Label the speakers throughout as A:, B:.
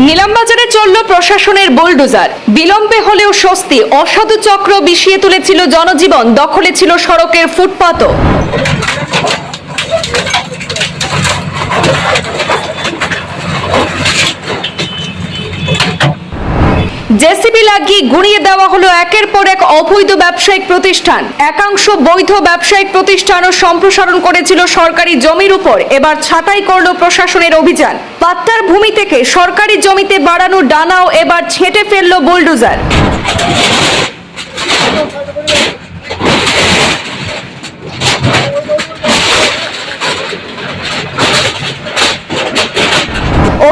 A: নিলামবাজারে চলল প্রশাসনের বোলডোজার। বিলম্বে হলেও স্বস্তি, অসাধু চক্র বিষিয়ে তুলেছিল জনজীবন, দখলে ছিল সড়কের ফুটপাতও। জেসিবি লাগিয়ে গুঁড়িয়ে দেওয়া হলো একের পর এক অবৈধ ব্যবসায়িক প্রতিষ্ঠান। একাংশ বৈধ ব্যবসায়িক প্রতিষ্ঠানও সম্প্রসারণ করেছিল সরকারি জমির উপর। এবার ছাঁটাই করল প্রশাসনের অভিযান। পাত্তার ভূমি থেকে সরকারি জমিতে বাড়ানো ডানাও এবার ছেঁটে ফেলল বুলডোজার।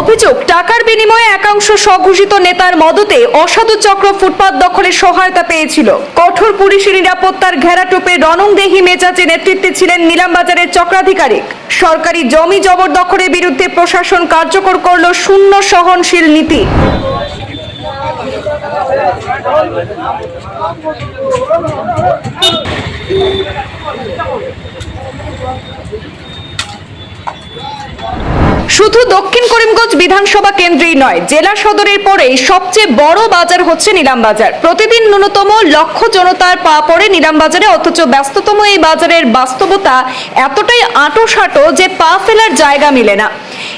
A: অভিযোগ, টাকার বিনিময়ে একাংশ স্বঘোষিত নেতার মদতে অসাধু চক্র ফুটপাত দখলে সহায়তা পেয়েছিল। কঠোর পুলিশি নিরাপত্তার ঘেরাটোপে রণংদেহী মেজাজে নেতৃত্বে ছিলেন নিলামবাজারের চক্রাধিকারিক। সরকারি জমি জবরদখলের বিরুদ্ধে প্রশাসন কার্যকর করল শূন্য সহনশীল নীতি। শুধু দক্ষিণ করিমগঞ্জ বিধানসভা কেন্দ্রেই নয়, জেলা সদরের পরেই সবচেয়ে বড় বাজার হচ্ছে নিলামবাজার প্রতিদিন ন্যূনতম লক্ষ জনতার পা পড়ে নিলামবাজারে অথচ ব্যস্ততম এই বাজারের বাস্তবতা এতটাই আঁটো যে পা ফেলার জায়গা মিলে না।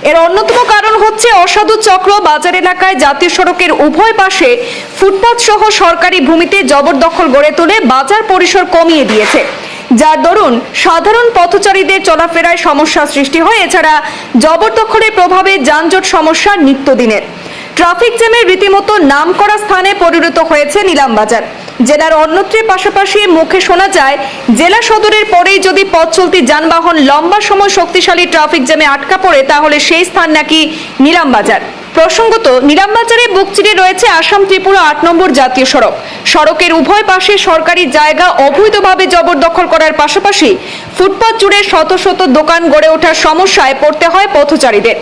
A: এর অন্যতম কারণ হচ্ছে অসাধু চক্র বাজার এলাকায় জাতীয় সড়কের উভয় পাশে ফুটপাত সহ সরকারি ভূমিতে জবরদখল গড়ে তুলে বাজার পরিসর কমিয়ে দিয়েছে। যার দরুন সাধারণ পথচারীদের চলাফেরায় সমস্যা সৃষ্টি হয়। এছাড়া জবরদখলের প্রভাবে যানজট সমস্যা নিত্যদিনের ট্রাফিক জ্যামের রীতিমতো নাম করা স্থানে পরিণত হয়েছে নিলামবাজার। জেলার অন্যত্রের পাশাপাশি মুখে শোনা যায়, জেলা সদরের পরেই যদি পথ চলতি যানবাহন লম্বা সময় শক্তিশালী ট্রাফিক জ্যামে আটকা পড়ে, তাহলে সেই স্থান নাকি নিলামবাজার। প্রসঙ্গত নিলামবাজারে বুক চিরে রয়েছে আসাম ত্রিপুরা আট নম্বর জাতীয় সড়ক। সড়কের উভয় পাশে সরকারি জায়গা অবৈধভাবে জবরদখল করার পাশাপাশি ফুটপাত জুড়ে শত শত দোকান গড়ে ওঠার সমস্যায় পড়তে হয় পথচারীদের।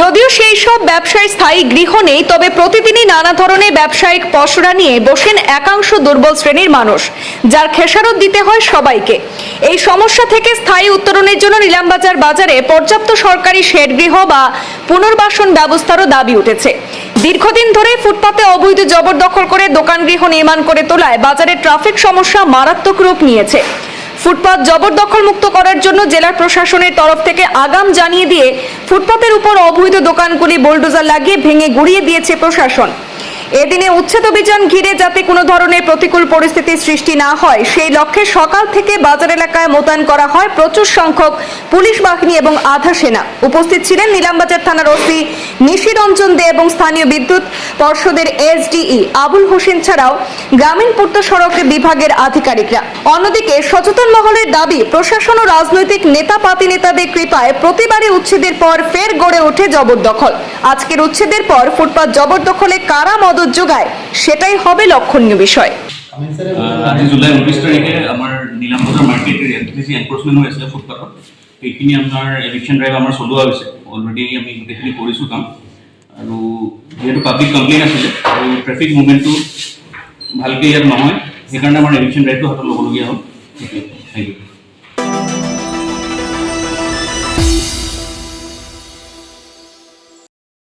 A: যদিও সেই সব ব্যবসায় স্থায়ী গৃহ নেই, তবে প্রতিদিনই নানা ধরনের ব্যবসায়িক পসরা নিয়ে বসেন একাংশ দুর্বল শ্রেণির মানুষ, যার খেসারত দিতে হয় সবাইকে। এই সমস্যা থেকে স্থায়ী উত্তরণের জন্য নিলামবাজার বাজারে পর্যাপ্ত সরকারি শেড গৃহ বা পুনর্বাসন ব্যবস্থারও দাবি উঠেছে। দীর্ঘদিন ধরে ফুটপাতে অবৈধ জবরদখল করে দোকান গৃহ নির্মাণ করে তোলায় বাজারে ট্রাফিক সমস্যা মারাত্মক রূপ নিয়েছে। ফুটপাত জবরদখল মুক্ত করার জন্য জেলার প্রশাসনের তরফ থেকে আগাম জানিয়ে দিয়ে ফুটপাতের উপর অবৈধ দোকানগুলি বোলডোজার লাগিয়ে ভেঙে গুড়িয়ে দিয়েছে প্রশাসন। এদিনে উচ্ছেদ অভিযান ঘিরে যাতে কোনো ধরনের প্রতিকূল পরিস্থিতির সৃষ্টি না হয়, সেই লক্ষ্যে সকাল থেকে বাজার এলাকায় মোতায়েন করা হয় প্রচুর সংখ্যক পুলিশ বাহিনী এবং আধা সেনা। উপস্থিত ছিলেন নিলামবাজার থানার ওসি নিশিরঞ্জন দে এবং স্থানীয় বিদ্যুৎ পর্ষদের এসডিই আবুল হোসেন ছাড়াও গ্রামীণ পূর্ত সড়ক বিভাগের আধিকারিকরা। অন্যদিকে সচেতন মহলের দাবি, প্রশাসন ও রাজনৈতিক নেতা পাতি নেতাদের কৃপায় প্রতিবারই উচ্ছেদের পর ফের গড়ে ওঠে জবরদখল। আজকের উচ্ছেদের পর ফুটপাত জবরদখলে কারা মদত যোগায় সেটাই হবে লক্ষণীয় বিষয়।
B: আজি জুলাই ঊনত্ৰিছ তাৰিখে আমাৰ নীলামবজাৰ মাৰ্কেট এৰিয়াত বেছি এনক্ৰচমেণ্ট হৈ আছিলে ফুটপাথত সেইখিনি আপোনাৰ এভিকশ্যন ড্ৰাইভ আমাৰ চলোৱা হৈছে। অলৰেডি আমি গোটেইখিনি কৰিছোঁ কাম। আৰু যিহেতু পাব্লিক কমপ্লেইন আছিলে আৰু ট্ৰেফিক মুভমেণ্টটো ভালকৈ ইয়াত নহয়। সেইকাৰণে আমাৰ এভিকশ্যন ড্ৰাইভটো হাতত ল'বলগীয়া হ'ল। Thank you